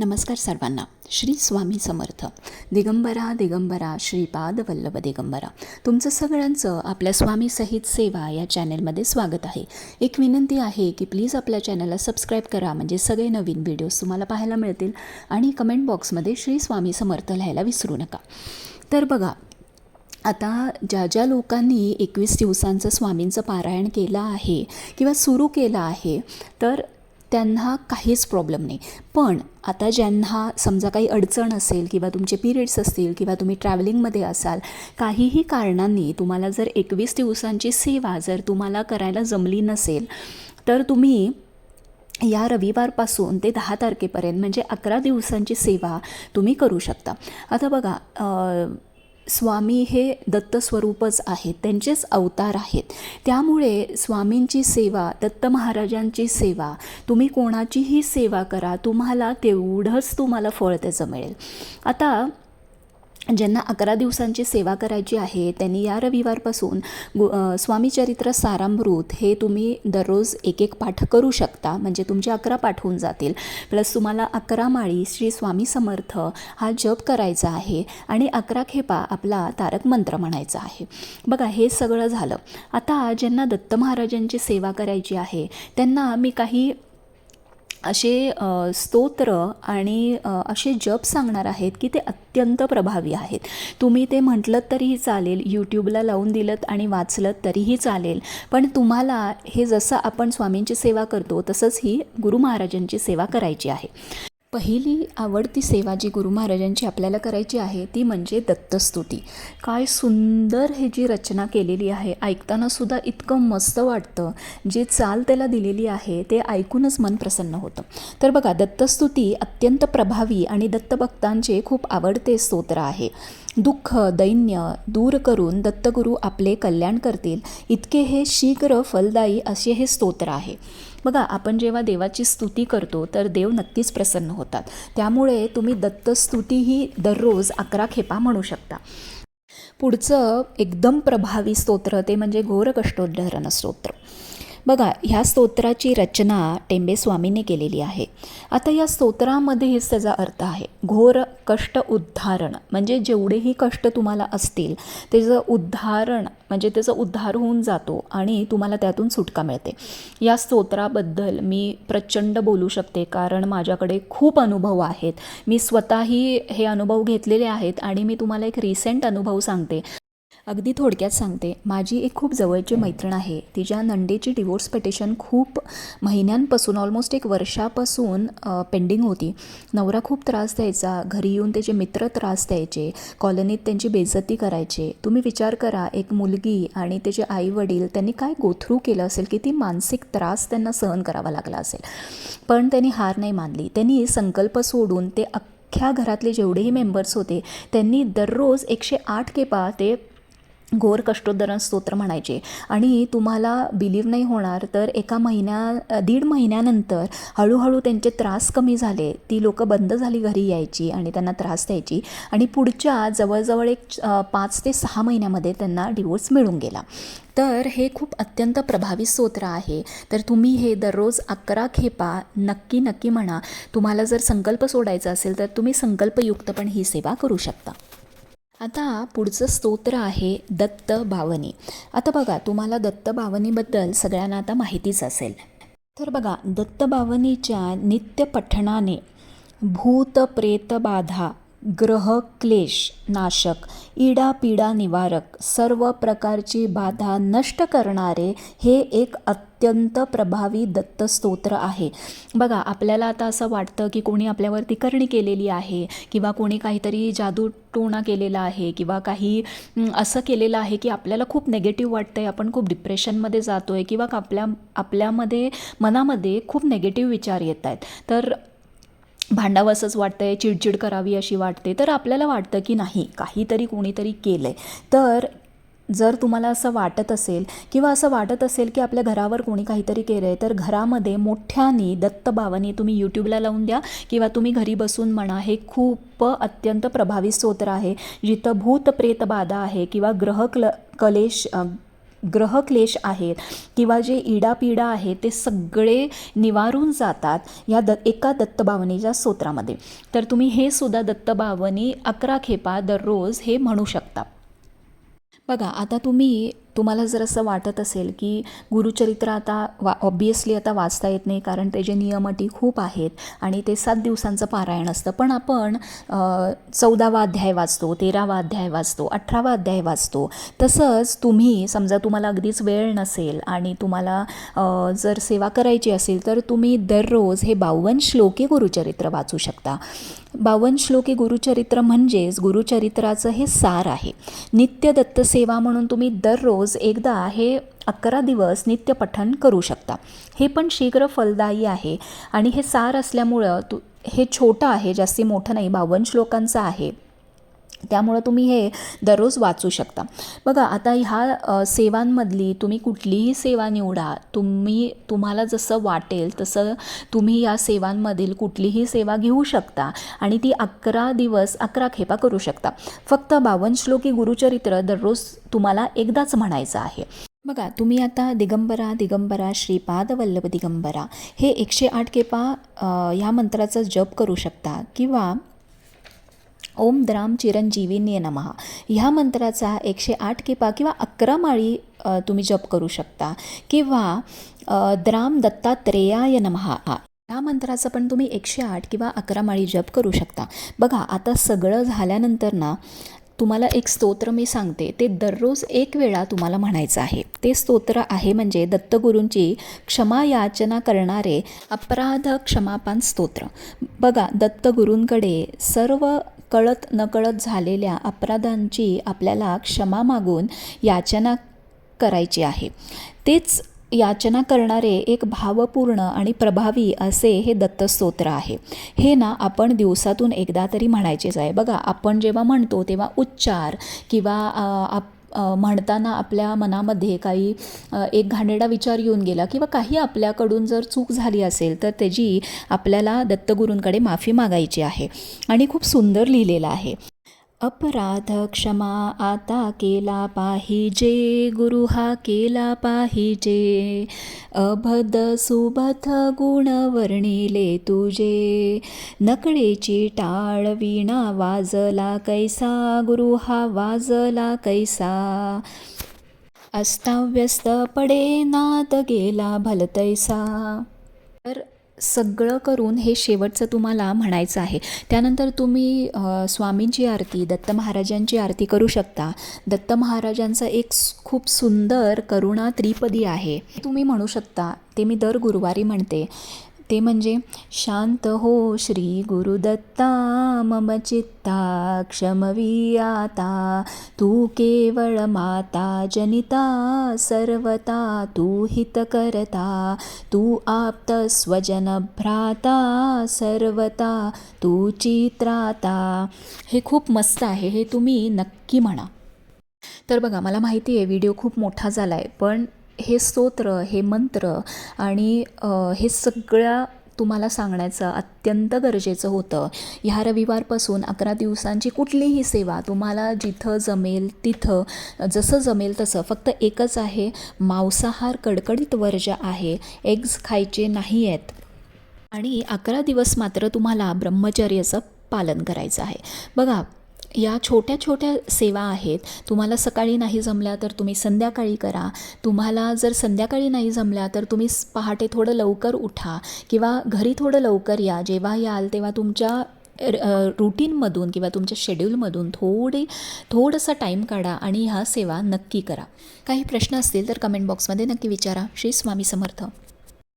नमस्कार सर्वांना. श्री स्वामी समर्थ. दिगंबरा दिगंबरा श्रीपाद वल्लभ दिगंबरा. तुमचं सगळ्यांचं आपल्या स्वामी सहित सेवा या चॅनलमध्ये स्वागत आहे. एक विनंती आहे की प्लीज आपल्या चॅनलला सबस्क्राईब करा म्हणजे सगळे नवीन व्हिडिओज तुम्हाला पाहायला मिळतील आणि कमेंट बॉक्समध्ये श्री स्वामी समर्थ लिहायला विसरू नका. तर बघा आता ज्या ज्या लोकांनी एकवीस दिवसांचं स्वामींचं पारायण केलं आहे किंवा सुरू केलं आहे तर त्यांना काहीच प्रॉब्लेम नाही. पण आता ज्यांना समजा काही अडचण असेल किंवा तुमचे पिरियड्स असतील किंवा तुम्ही ट्रॅव्हलिंगमध्ये असाल काहीही कारणांनी तुम्हाला जर एकवीस दिवसांची सेवा जर तुम्हाला करायला जमली नसेल तर तुम्ही या रविवारपासून ते दहा तारखेपर्यंत म्हणजे अकरा दिवसांची सेवा तुम्ही करू शकता. आता बघा स्वामी हे दत्त स्वरूपच आहेत त्यांचेच अवतार आहेत. त्यामुळे स्वामींची सेवा दत्त महाराजांची सेवा तुम्ही कोणाचीही सेवा करा तुम्हाला तेवढंच तुम्हाला फळ त्याचं मिळेल. आता ज्यांना अकरा दिवसांची सेवा करायची आहे त्यांनी या रविवारपासून गु स्वामीचरित्र स्वामी चरित्र सारामृत हे तुम्ही दररोज एक एक पाठ करू शकता. म्हणजे तुमचे अकरा पाठ होऊन जातील. प्लस तुम्हाला अकरा माळी श्री स्वामी समर्थ हा जप करायचा आहे आणि अकरा खेपा आपला तारक मंत्र म्हणायचा आहे. बघा हे सगळं झालं. आता ज्यांना दत्त महाराजांची सेवा करायची आहे त्यांना मी काही असे स्तोत्र आणि असे जप सांगणार आहेत की ते अत्यंत प्रभावी आहेत. तुम्ही ते म्हटलं तरीही चालेल यूट्यूबला लावून दिलं आणि वाचलं तरीही चालेल. पण तुम्हाला हे जसं आपण स्वामींची सेवा करतो तसंच ही गुरु महाराजांची सेवा करायची आहे. पहिली आवडती सेवा जी गुरु महाराजांची आपल्याला करायची आहे ती म्हणजे दत्तस्तुती. काय सुंदर हे जी रचना केलेली आहे ऐकतानासुद्धा इतकं मस्त वाटतं. जी चाल त्याला दिलेली आहे ते ऐकूनच मन प्रसन्न होतं. तर बघा दत्तस्तुती अत्यंत प्रभावी आणि दत्तभक्तांचे खूप आवडते स्तोत्र आहे. दुःख दैन्य दूर करून दत्तगुरू आपले कल्याण करतील इतके हे शीघ्र फलदायी असे हे स्तोत्र आहे. बघा आपण जेव्हा देवाची स्तुती करतो तर देव नक्कीच प्रसन्न होतात. त्यामुळे तुम्ही दत्तस्तुती ही दररोज अकरा खेपा म्हणू शकता. पुढचं एकदम प्रभावी स्तोत्र ते म्हणजे घोरकष्टोद्धरण स्तोत्र. बघा ह्या स्तोत्राची रचना टेंबे स्वामीने केलेली आहे. आता या स्तोत्रामध्येच त्याचा अर्थ आहे. घोर कष्ट उद्धारण म्हणजे जेवढेही कष्ट तुम्हाला असतील त्याचं उद्धारण म्हणजे त्याचं उद्धार होऊन जातो आणि तुम्हाला त्यातून सुटका मिळते. या स्तोत्राबद्दल मी प्रचंड बोलू शकते कारण माझ्याकडे खूप अनुभव आहेत. मी स्वतःही हे अनुभव घेतलेले आहेत आणि मी तुम्हाला एक रिसेंट अनुभव सांगते. अगदी थोडक्यात सांगते. माझी एक खूप जवळची मैत्रीण आहे. तिच्या नंडेची डिवोर्स पिटिशन खूप महिन्यांपासून ऑलमोस्ट एक वर्षापासून पेंडिंग होती. नवरा खूप त्रास द्यायचा. घरी येऊन त्याचे मित्र त्रास द्यायचे. कॉलनीत त्यांची बेइज्जती करायचे. तुम्ही विचार करा एक मुलगी आणि त्याचे आई वडील त्यांनी काय गोथ्रू केलं असेल किती मानसिक त्रास त्यांना सहन करावा लागला असेल. पण त्यांनी हार नाही मानली. त्यांनी संकल्प सोडून ते अख्ख्या घरातले जेवढेही मेंबर्स होते त्यांनी दररोज एकशे आठ केपा ते घोर कष्टोद्धरण स्तोत्र म्हणायचे. आणि तुम्हाला बिलीव नाही होणार तर एका महिन्या दीड महिन्यानंतर हळूहळू त्यांचे त्रास कमी झाले. ती लोकं बंद झाली घरी यायची आणि त्यांना त्रास द्यायची. आणि पुढच्या जवळजवळ एक पाच ते सहा महिन्यामध्ये त्यांना डिवोर्स मिळून गेला. तर हे खूप अत्यंत प्रभावी स्तोत्र आहे. तर तुम्ही हे दररोज अकरा खेपा नक्की नक्की म्हणा. तुम्हाला जर संकल्प सोडायचा असेल तर तुम्ही संकल्पयुक्त पण ही सेवा करू शकता. आता पुढचं स्तोत्र आहे दत्त भावनी आता बघा तुम्हाला दत्त भावनीबद्दल सगळ्यांना आता माहितीच असेल. तर बघा दत्त भावनीच्या नित्य पठणाने भूत प्रेत बाधा ग्रह क्लेश नाशक इडापिडा निवारक सर्व प्रकारची बाधा नष्ट करणारे हे एक अत्यंत प्रभावी दत्तस्तोत्र आहे. बघा आपल्याला आता असं वाटतं की कोणी आपल्यावरती करणी केलेली आहे किंवा कोणी काहीतरी जादू टोणा केलेला आहे किंवा काही असं केलेलं आहे की आपल्याला खूप नेगेटिव्ह वाटतं आहे आपण खूप डिप्रेशनमध्ये जातो आहे किंवा आपल्या आपल्यामध्ये मनामध्ये खूप नेगेटिव्ह विचार येत आहेत तर भांडावं असंच वाटतं आहे चिडचिड करावी अशी वाटते. तर आपल्याला वाटतं की नाही काहीतरी कोणीतरी केलं आहे तर जर तुम्हाला असं वाटत असेल किंवा असं वाटत असेल की आपल्या घरावर कोणी काहीतरी केलं आहे तर घरामध्ये मोठ्याने दत्तबावाने तुम्ही यूट्यूबला लावून द्या किंवा तुम्ही घरी बसून म्हणा हे खूप अत्यंत प्रभावी स्तोत्र आहे. जिथं भूत प्रेत बाधा आहे किंवा ग्रह क्ल कलेश ग्रहक्लेश आहेत किंवा जे इडापिडा आहे ते सगळे निवारून जातात या द एका दत्तभावनीच्या स्तोत्रामध्ये तर तुम्ही हे सुद्धा दत्तभावनी अकरा खेपा दररोज हे म्हणू शकता. बघा आता तुम्ही तुम्हाला जर असं वाटत असेल की गुरुचरित्र आता वा ऑब्वियसली आता वाचता येत नाही कारण त्याचे नियम अटी खूप आहेत आणि ते सात दिवसांचं पारायण असतं. पण आपण चौदावा अध्याय वाचतो तेरावा अध्याय वाचतो अठरावा अध्याय वाचतो. तसंच तुम्ही समजा तुम्हाला अगदीच वेळ नसेल आणि तुम्हाला जर सेवा करायची असेल तर तुम्ही दररोज हे बावन्न श्लोके गुरुचरित्र वाचू शकता. बावन्न श्लोके गुरुचरित्र म्हणजेच गुरुचरित्राचं हे सार आहे. नित्य दत्तसेवा म्हणून तुम्ही दररोज एकदा हे अकरा दिवस नित्यपठन करू शकता. हे पण शीघ्र फलदायी आहे आणि हे सार असल्यामुळं तू हे छोटं आहे जास्ती मोठं नाही बावन्न श्लोकांचं आहे. त्यामुळं तुम्ही हे दररोज वाचू शकता. बघा आता ह्या सेवांमधली तुम्ही कुठलीही सेवा निवडा तुम्ही तुम्हाला जसं वाटेल तसं तुम्ही या सेवांमधील कुठलीही सेवा घेऊ शकता आणि ती अकरा दिवस अकरा खेपा करू शकता. फक्त बावन श्लोकी गुरुचरित्र दररोज तुम्हाला एकदाच म्हणायचं आहे. बघा तुम्ही आता दिगंबरा दिगंबरा श्रीपाद वल्लभ दिगंबरा हे एकशे आठ केपा ह्या मंत्राचा जप करू शकता किंवा ओम द्राम चिरंजीवीन्य नमः. ह्या मंत्राचा एकशे आठ किपा किंवा अकरा माळी तुम्ही जप करू शकता. किंवा द्राम दत्तात्रेयाय नमः. या ह्या पण तुम्ही एकशे आठ किंवा अकरा माळी जप करू शकता. बघा आता सगळं झाल्यानंतर ना तुम्हाला एक स्तोत्र मी सांगते. ते दररोज एक वेळा तुम्हाला म्हणायचं आहे. ते स्तोत्र आहे म्हणजे दत्तगुरूंची क्षमा याचना करणारे अपराध क्षमापान स्तोत्र. बघा दत्तगुरूंकडे सर्व कळत नकळत झालेल्या अपराधांची आपल्याला क्षमा मागून याचना करायची आहे. तेच याचना करणारे एक भावपूर्ण आणि प्रभावी असे हे दत्तस्तोत्र आहे. हे ना आपण दिवसातून एकदा तरी म्हणायचेच आहे. बघा आपण जेव्हा म्हणतो तेव्हा उच्चार किंवा आप म्हणताना आपल्या मनामध्ये काही एक घाणेडा विचार येऊन गेला किंवा काही आपल्याकडून जर चूक झाली असेल तर त्याची आपल्याला दत्तगुरूंकडे माफी मागायची आहे. आणि खूप सुंदर लिहिलेलं आहे. अपराध क्षमा आता केला पाहिजे गुरु हा केला पाहिजे. अभद सुबथ गुण वर्णिले तुझे. नकळेची टाळ विणा वाजला कैसा गुरु हा वाजला कैसा. अस्ताव्यस्त पडे नाद गेला भलतैसा. तर सगळं करून हे शेवटचं तुम्हाला म्हणायचं आहे. त्यानंतर तुम्ही स्वामींची आरती दत्त महाराजांची आरती करू शकता. दत्त महाराजांचं एक खूप सुंदर करुणा त्रिपदी आहे. तुम्ही म्हणू शकता ते मी दर गुरुवारी म्हणते. ते म्हणजे शांत हो श्री गुरुदत्ता मम चित्ता क्षमवी आता तू केवळ माता जनिता सर्वता तू हित करता तू आप्त स्वजन भ्राता सर्वता तू चित्राता. हे खूप मस्त आहे हे तुम्ही नक्की म्हणा. तर बघा मला माहिती आहे व्हिडिओ खूप मोठा झाला आहे पण हे स्तोत्र हे मंत्र आणि हे सगळ्या तुम्हाला सांगण्याचं अत्यंत गरजेचं होतं. ह्या रविवारपासून अकरा दिवसांची कुठलीही सेवा तुम्हाला जिथं जमेल तिथं जसं जमेल तसं फक्त एकच आहे मांसाहार कडकडीत वर्ज आहे एग्ज खायचे नाही आहेत आणि अकरा दिवस मात्र तुम्हाला ब्रह्मचर्याचं पालन करायचं आहे. बघा या छोट्या छोट्या सेवा आहेत. तुम्हाला सकाळी नाही जमल्या तर तुम्ही संध्याकाळी करा. तुम्हाला जर संध्याकाळी नाही जमल्या तर तुम्ही पहाटे थोडं लवकर उठा किंवा घरी थोडं लवकर या. जेव्हा याल तेव्हा तुमच्या रुटीनमधून किंवा तुमच्या शेड्यूलमधून थोडे थोडंसं टाईम काढा आणि ह्या सेवा नक्की करा. काही प्रश्न असतील तर कमेंट बॉक्समध्ये नक्की विचारा. श्री स्वामी समर्थ.